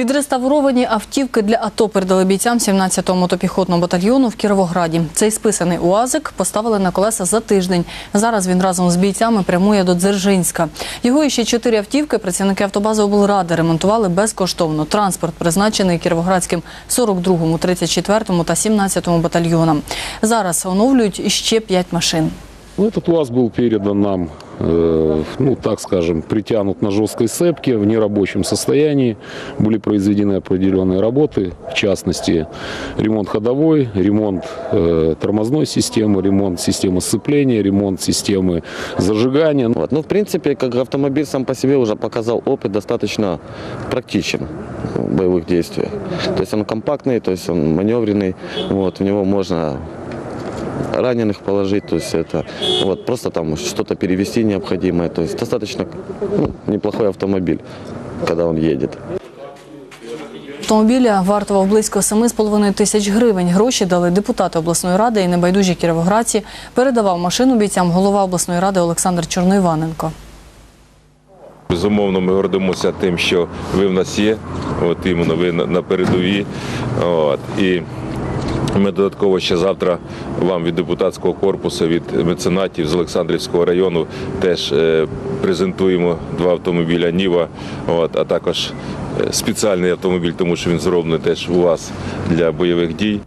Відреставровані автівки для АТО передали бійцям 17-го мотопіхотного батальйону в Кіровограді. Цей списаний УАЗик поставили на колеса за тиждень. Зараз він разом з бійцями прямує до Дзержинська. Його і ще чотири автівки працівники автобази облради ремонтували безкоштовно. Транспорт призначений кіровоградським 42-му, 34-му та 17-му батальйонам. Зараз оновлюють іще п'ять машин. Ну, Этот УАЗ был передан нам, э, ну, так скажем, притянут на жесткой цепке в нерабочем состоянии. Были произведены определенные работы, в частности, ремонт ходовой, ремонт э, тормозной системы, ремонт системы сцепления, ремонт системы зажигания. Ну, Вот. Ну, в принципе, как автомобиль сам по себе уже показал опыт достаточно практичен в боевых действиях. То есть он компактный, то есть он маневренный, вот, в него можно раненых положить, то есть это вот просто там что-то перевести необходимое, то есть достаточно ну, неплохой автомобиль, когда он едет. Автомобіля вартував близько 7,5 тисяч гривень. Гроші дали депутати обласної ради і небайдужі кіровоградці. Передавав машину бійцям голова обласної ради Олександр Чорноїваненко. Безумовно, ми гордимося тим, що ви в нас є, от іменно ви на на передовій. От, і ми додатково ще завтра вам від депутатського корпусу, від меценатів з Олександрівського району теж е, презентуємо два автомобіля Ніва, а також е, спеціальний автомобіль, тому що він зроблений теж у вас для бойових дій.